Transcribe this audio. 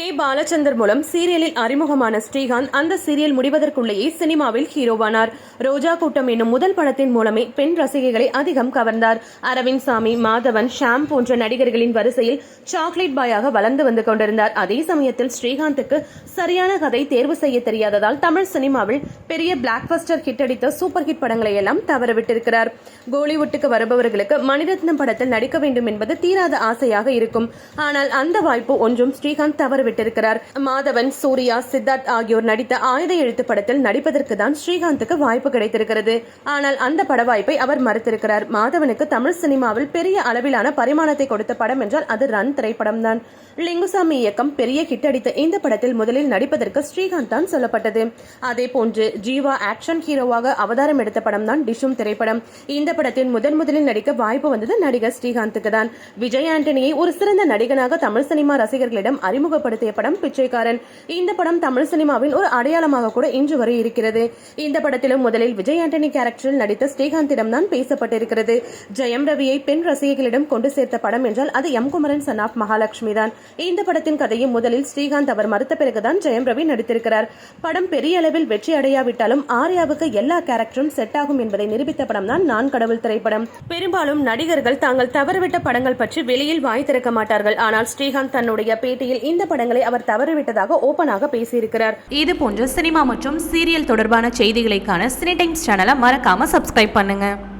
K Balachander மூலம் சீரியலில் அறிமுகமான ஸ்ரீகாந்த் அந்த சீரியல் முடிவதற்குள்ளேயே சினிமாவில் ஹீரோவானார். ரோஜா கூட்டம் என்னும் முதல் படத்தின் மூலமே பெண் ரசிகைகளை அதிகம் கவர்ந்தார். அரவிந்த் சாமி மாதவன் ஷாம் போன்ற நடிகர்களின் வரிசையில் சாக்லேட் பாயாக வளர்ந்து வந்து கொண்டிருந்தார். அதே சமயத்தில் ஸ்ரீகாந்துக்கு சரியான கதை தேர்வு செய்ய தெரியாததால் தமிழ் சினிமாவில் பெரிய பிளாக்பஸ்டர் ஹிட் அடித்த சூப்பர் ஹிட் படங்களை எல்லாம் தவறவிட்டிருக்கிறார். கோலிவுட்டுக்கு வருபவர்களுக்கு மணிரத்னம் படத்தில் நடிக்க வேண்டும் என்பது தீராத ஆசையாக இருக்கும். ஆனால் அந்த வாய்ப்பு ஒன்றும் ஸ்ரீகாந்த் தவறு தவறவிட்டிருக்கிறார் மாதவன் சூர்யா சித்தார்த் ஆகியோர் நடித்த ஆயுத எழுத்து படத்தில் நடிப்பதற்கு தான் ஸ்ரீகாந்துக்கு வாய்ப்பு கிடைத்திருக்கிறது. ஆனால் அந்த பட வாய்ப்பை அவர் மறுத்திருக்கிறார். மாதவனுக்கு தமிழ் சினிமாவில் பெரிய அளவிலான பரிமாணத்தை கொடுத்த படம் என்றால் அது ரன் திரைப்படம் தான் லிங்குசாமி இயக்கம் பெரிய ஹிட் அடித்த இந்த படத்தில் முதலில் நடிப்பதற்கு ஸ்ரீகாந்த் தான் சொல்லப்பட்டது. அதே போன்று ஜீவா ஆக்ஷன் ஹீரோவாக அவதாரம் எடுத்த படம் தான் டிஷும் திரைப்படம். இந்த படத்தின் முதன் முதலில் நடிக்க வாய்ப்பு வந்தது நடிகர் ஸ்ரீகாந்துக்கு தான் விஜய் ஆண்டனியை ஒரு சிறந்த நடிகனாக தமிழ் சினிமா ரசிகர்களிடம் அறிமுகப்படுத்த அறிமுகப்படுத்திய படம் பிச்சைக்காரன். இந்த படம் தமிழ் சினிமாவின் ஒரு அடையாளமாக கூட இன்று வரை இருக்கிறது. இந்த படத்திலும் முதலில் விஜய் ஆண்டனி கேரக்டரில் நடித்த ஸ்ரீகாந்திடம் தான் பேசப்பட்டிருக்கிறது. ஜெயம் ரவியை பெண் ரசிகர்களிடம் கொண்டு சேர்த்த படம் என்றால் அது M Kumaran son of Mahalakshmi தான். இந்த படத்தின் கதையை முதலில் ஸ்ரீகாந்த் அவர் மறுத்த பிறகுதான் ஜெயம் ரவி நடித்திருக்கிறார். படம் பெரிய அளவில் வெற்றி அடையாவிட்டாலும் ஆர்யாவுக்கு எல்லா கேரக்டரும் செட் ஆகும் என்பதை நிரூபித்த படம் தான் நான் கடவுள் திரைப்படம். பெரும்பாலும் நடிகர்கள் தாங்கள் தவறுவிட்ட படங்கள் பற்றி வெளியில் வாய் திறக்க மாட்டார்கள். ஆனால் ஸ்ரீகாந்த் தன்னுடைய பேட்டியில் இந்த படங்களை அவர் தவறவிட்டதாக ஓபனாக பேசியிருக்கிறார். இது போன்ற சினிமா மற்றும் சீரியல் தொடர்பான செய்திகளைக்கான சினி டைம்ஸ் சேனலை மறக்காம சப்ஸ்கிரைப் பண்ணுங்க.